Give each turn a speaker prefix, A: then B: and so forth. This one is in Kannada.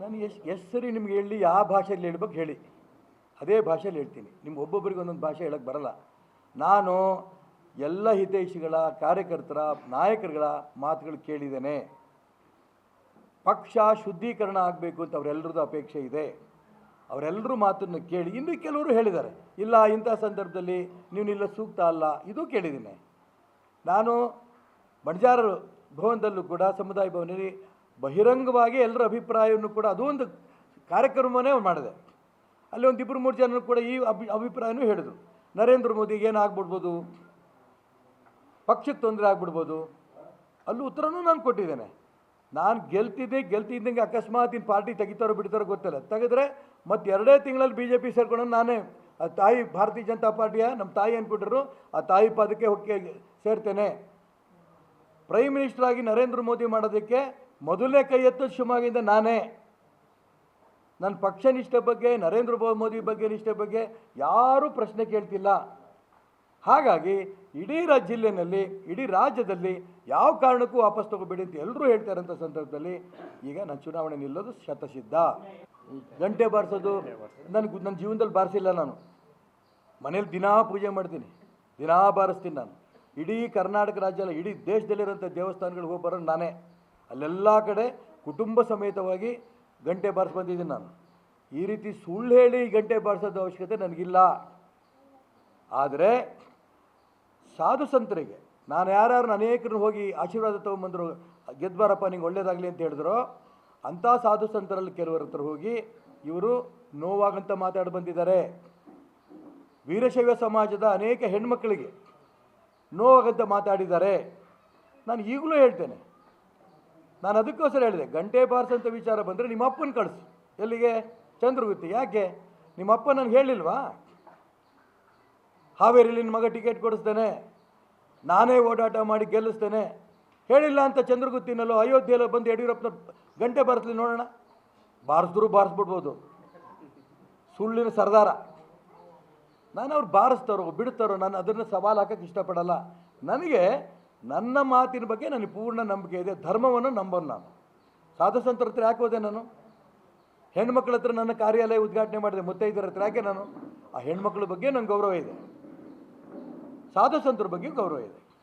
A: ನಾನು ಎಷ್ಟು ಎಷ್ಟು ಸರಿ ನಿಮ್ಗೆ ಹೇಳಿ ಯಾವ ಭಾಷೆಯಲ್ಲಿ ಹೇಳ್ಬೇಕು, ಹೇಳಿ. ಅದೇ ಭಾಷೆಯಲ್ಲಿ ಹೇಳ್ತೀನಿ. ನಿಮ್ಗೆ ಒಬ್ಬೊಬ್ಬರಿಗೆ ಒಂದೊಂದು ಭಾಷೆ ಹೇಳಕ್ಕೆ ಬರಲ್ಲ. ನಾನು ಎಲ್ಲ ಹಿತೈಷಿಗಳ, ಕಾರ್ಯಕರ್ತರ, ನಾಯಕರುಗಳ ಮಾತುಗಳು ಕೇಳಿದ್ದೇನೆ. ಪಕ್ಷ ಶುದ್ಧೀಕರಣ ಆಗಬೇಕು ಅಂತ ಅವರೆಲ್ಲರದ್ದು ಅಪೇಕ್ಷೆ ಇದೆ. ಅವರೆಲ್ಲರೂ ಮಾತನ್ನು ಕೇಳಿ, ಇನ್ನು ಕೆಲವರು ಹೇಳಿದ್ದಾರೆ. ಇಲ್ಲ, ಇಂಥ ಸಂದರ್ಭದಲ್ಲಿ ನೀವು ನಿಲ್ಲ, ಸೂಕ್ತ ಅಲ್ಲ, ಇದು ಕೇಳಿದ್ದೀನಿ. ನಾನು ಬಂಜಾರ ಭವನದಲ್ಲೂ ಕೂಡ, ಸಮುದಾಯ ಭವನದಲ್ಲಿ ಬಹಿರಂಗವಾಗಿ ಎಲ್ಲರ ಅಭಿಪ್ರಾಯವನ್ನು ಕೂಡ ಅದು ಒಂದು ಕಾರ್ಯಕ್ರಮವನ್ನೇ ಮಾಡಿದೆ. ಅಲ್ಲಿ ಒಂದು ಇಬ್ಬರು ಮೂರು ಜನರು ಕೂಡ ಈ ಅಭಿ ಅಭಿಪ್ರಾಯನೂ ಹೇಳಿದರು. ನರೇಂದ್ರ ಮೋದಿಗೆ ಏನಾಗ್ಬಿಡ್ಬೋದು ಪಕ್ಷಕ್ಕೆ ತೊಂದರೆ ಆಗ್ಬಿಡ್ಬೋದು? ಅಲ್ಲೂ ಉತ್ತರನೂ ನಾನು ಕೊಟ್ಟಿದ್ದೇನೆ. ನಾನು ಗೆಲ್ತಿದ್ದೆ, ಗೆಲ್ತಿದ್ದಂಗೆ ಅಕಸ್ಮಾತ್ ಇನ್ನು ಪಾರ್ಟಿ ತೆಗಿತಾರೋ ಬಿಡ್ತಾರೋ ಗೊತ್ತಿಲ್ಲ. ತೆಗೆದ್ರೆ ಮತ್ತೆ ಎರಡೇ ತಿಂಗಳಲ್ಲಿ ಬಿ ಜೆ ಪಿ ಸೇರ್ಕೊಂಡು ನಾನೇ ಆ ತಾಯಿ, ಭಾರತೀಯ ಜನತಾ ಪಾರ್ಟಿಯ ನಮ್ಮ ತಾಯಿ ಅಂದ್ಬಿಟ್ರು ಆ ತಾಯಿ ಪದಕ್ಕೆ ಹೋಗಿ ಸೇರ್ತೇನೆ. ಪ್ರೈಮ್ ಮಿನಿಸ್ಟರ್ ಆಗಿ ನರೇಂದ್ರ ಮೋದಿ ಮಾಡೋದಕ್ಕೆ ಮೊದಲನೇ ಕೈ ಎತ್ತದ ಶಿವಮೊಗ್ಗದಿಂದ ನಾನೇ. ನನ್ನ ಪಕ್ಷ ನಿಷ್ಠೆ ಬಗ್ಗೆ, ನರೇಂದ್ರ ಮೋದಿ ಬಗ್ಗೆ ನಿಷ್ಠೆ ಬಗ್ಗೆ ಯಾರೂ ಪ್ರಶ್ನೆ ಕೇಳ್ತಿಲ್ಲ. ಹಾಗಾಗಿ ಇಡೀ ರಾಜ್ಯ ಜಿಲ್ಲೆನಲ್ಲಿ, ಇಡೀ ರಾಜ್ಯದಲ್ಲಿ ಯಾವ ಕಾರಣಕ್ಕೂ ವಾಪಸ್ ತಗೋಬೇಡಿ ಅಂತ ಎಲ್ಲರೂ ಹೇಳ್ತಾರಂಥ ಸಂದರ್ಭದಲ್ಲಿ ಈಗ ನಾನು ಚುನಾವಣೆ ನಿಲ್ಲೋದು ಶತಸಿದ್ಧ. ಗಂಟೆ ಬಾರಿಸೋದು ನನಗೆ ನನ್ನ ಜೀವನದಲ್ಲಿ ಬಾರಿಸಿಲ್ಲ ನಾನು. ಮನೇಲಿ ದಿನಾ ಪೂಜೆ ಮಾಡ್ತೀನಿ, ದಿನಾ ಬಾರಿಸ್ತೀನಿ ನಾನು. ಇಡೀ ಕರ್ನಾಟಕ ರಾಜ್ಯ ಇಡೀ ದೇಶದಲ್ಲಿರೋಂಥ ದೇವಸ್ಥಾನಗಳಿಗೆ ಹೋಗಿ ಬರೋದು ನಾನೇ. ಅಲ್ಲೆಲ್ಲ ಕಡೆ ಕುಟುಂಬ ಸಮೇತವಾಗಿ ಗಂಟೆ ಬಾರಿಸಿ ಬಂದಿದ್ದೀನಿ ನಾನು. ಈ ರೀತಿ ಸುಳ್ಳು ಹೇಳಿ ಗಂಟೆ ಬಾರಿಸೋದು ಅವಶ್ಯಕತೆ ನನಗಿಲ್ಲ. ಆದರೆ ಸಾಧು ಸಂತರಿಗೆ, ನಾನು ಯಾರ್ಯಾರು ಅನೇಕರು ಹೋಗಿ ಆಶೀರ್ವಾದ ತೊಗೊಂಬಂದರು, ಗೆದ್ಬಾರಪ್ಪ ನಿಂಗೆ ಒಳ್ಳೇದಾಗಲಿ ಅಂತ ಹೇಳಿದ್ರು, ಅಂಥ ಸಾಧು ಸಂತರಲ್ಲಿ ಕೆಲವರ ಹತ್ರ ಹೋಗಿ ಇವರು ನೋವಾಗಂತ ಮಾತಾಡಿ ಬಂದಿದ್ದಾರೆ. ವೀರಶೈವ ಸಮಾಜದ ಅನೇಕ ಹೆಣ್ಮಕ್ಕಳಿಗೆ ನೋವಾಗಂತ ಮಾತಾಡಿದ್ದಾರೆ. ನಾನು ಈಗಲೂ ಹೇಳ್ತೇನೆ ನಾನು ಅದಕ್ಕೋಸ್ಕರ ಹೇಳಿದೆ, ಗಂಟೆ ಬಾರಿಸಂಥ ವಿಚಾರ ಬಂದರೆ ನಿಮ್ಮ ಅಪ್ಪನ ಕಳಿಸು. ಎಲ್ಲಿಗೆ? ಚಂದ್ರಗುತ್ತಿ. ಯಾಕೆ? ನಿಮ್ಮ ಅಪ್ಪ ನನಗೆ ಹೇಳಿಲ್ವಾ? ಹಾವೇರಿಲಿ ನಿನ್ನ ಮಗ ಟಿಕೆಟ್ ಕೊಡಿಸ್ತೇನೆ. ನಾನೇ ಓಡಾಟ ಮಾಡಿ ಗೆಲ್ಲಿಸ್ತೇನೆ. ಹೇಳಿಲ್ಲ ಅಂತ ಚಂದ್ರಗುತ್ತಿನಲ್ಲೋ ಅಯೋಧ್ಯೆಯಲ್ಲೋ ಬಂದು ಯಡಿಯೂರಪ್ಪನ ಗಂಟೆ ಬಾರಿಸ್ಲಿ ನೋಡೋಣ. ಬಾರಿಸಿದ್ರು ಬಾರಿಸ್ಬಿಡ್ಬೋದು. ಸುಳ್ಳಿನ ಸರ್ದಾರ. ನಾನು ಅವ್ರು ಬಾರಿಸ್ತಾರೋ ಬಿಡ್ತಾರೋ, ನಾನು ಅದನ್ನು ಸವಾಲು ಹಾಕೋಕ್ಕೆ ಇಷ್ಟಪಡಲ್ಲ. ನನಗೆ ನನ್ನ ಮಾತಿನ ಬಗ್ಗೆ ನನಗೆ ಪೂರ್ಣ ನಂಬಿಕೆ ಇದೆ. ಧರ್ಮವನ್ನು ನಂಬೋನು ನಾನು. ಸಾಧು ಸಂತರ ಹತ್ರ ಯಾಕೆ ಹೋದೆ ನಾನು? ಹೆಣ್ಮಕ್ಳ ಹತ್ರ ನನ್ನ ಕಾರ್ಯಾಲಯ ಉದ್ಘಾಟನೆ ಮಾಡಿದೆ ಮುತ್ತೈದರ ಹತ್ರ. ಯಾಕೆ ನಾನು? ಆ ಹೆಣ್ಮಕ್ಳ ಬಗ್ಗೆ ನಂಗೆ ಗೌರವ ಇದೆ. ಸಾಧು ಸಂತರ ಬಗ್ಗೆ ಗೌರವ ಇದೆ.